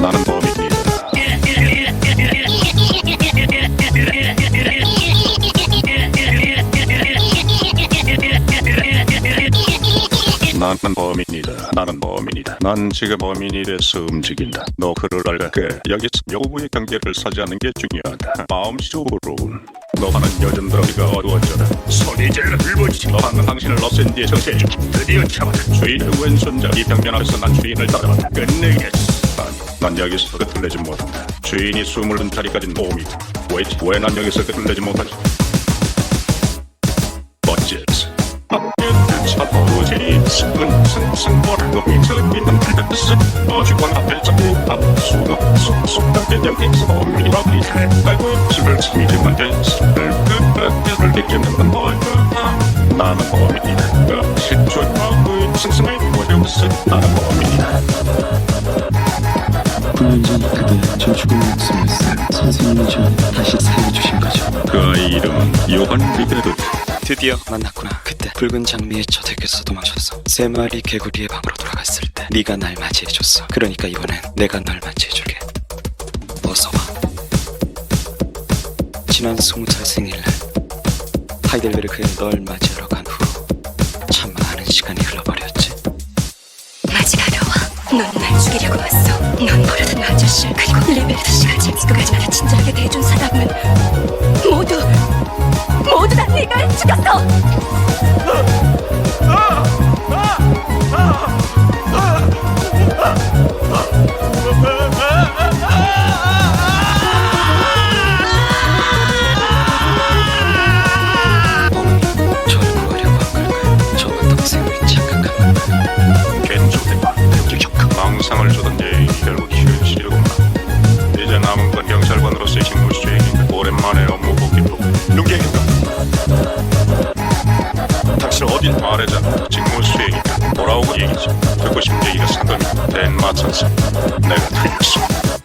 나는 범인이다. 나는 범인이다. 나는 범인이다. 난 지금 범인이 돼서 움직인다. 너 그를? 그 여기서 여부의 경계를 사지하는 게 중요하다. 마음속으로는 너하는 여전들어가 어두워져라. 소리 질러 불붙이 너하는 당신을 없앤 뒤에 정체해줘. 드디어 잡았다. 주인의 왼손자 이 벽면 앞에서 난 주인을 따라왔다. 끝내겠어. 난 여기서 끝을 내지 못한다. 주인이 숨을 든 자리까지는 몸이다. 왜, 왜난 여기서 끝을 내지 못하지? 어째서? 차도지 승승승승보를 놈이 즐기는 뜻은 어지간 앞에서 앞수가 쑥쑥하게 여기서 범인이라니 알고 집을 치미지만 됐을 끝을 느끼는 건 너야 나는 그 실존하고 승승의 모습 나는 범인이다 9년 전 그때 저 죽은 목숨을 선생님이 저 다시 살려주신 거죠. 그 아이 이름은 요한 리베르 드디어 만났구나. 그때 붉은 장미의 저택에서 도망쳤어. 세 마리 개구리의 방으로 돌아갔을 때 네가 날 맞이해줬어. 그러니까 이번엔 내가 널 맞이해줄게. 어서 와. 지난 스무 살 생일날 하이델베르크에 널 맞이하러 간 후로 참 많은 시간이 흘러버렸지. 맞이하러 와. 넌날 죽이려고 왔어. 넌버 아저씨 그리고 리베르트 씨가 제임스까지 나를 친절하게 대해준 사람은 모두 모두 다 네가 죽였어. 절 구하려고 한 걸까요? 저만 동생을 착각한 걸까요? 괜찮다 그 망상을 주던 얘 결국 말해잖아 직무 수행이다 돌아오고 얘기지. 듣고 싶은 얘기가 상담이다 된 마찬가지. 내가 틀렸어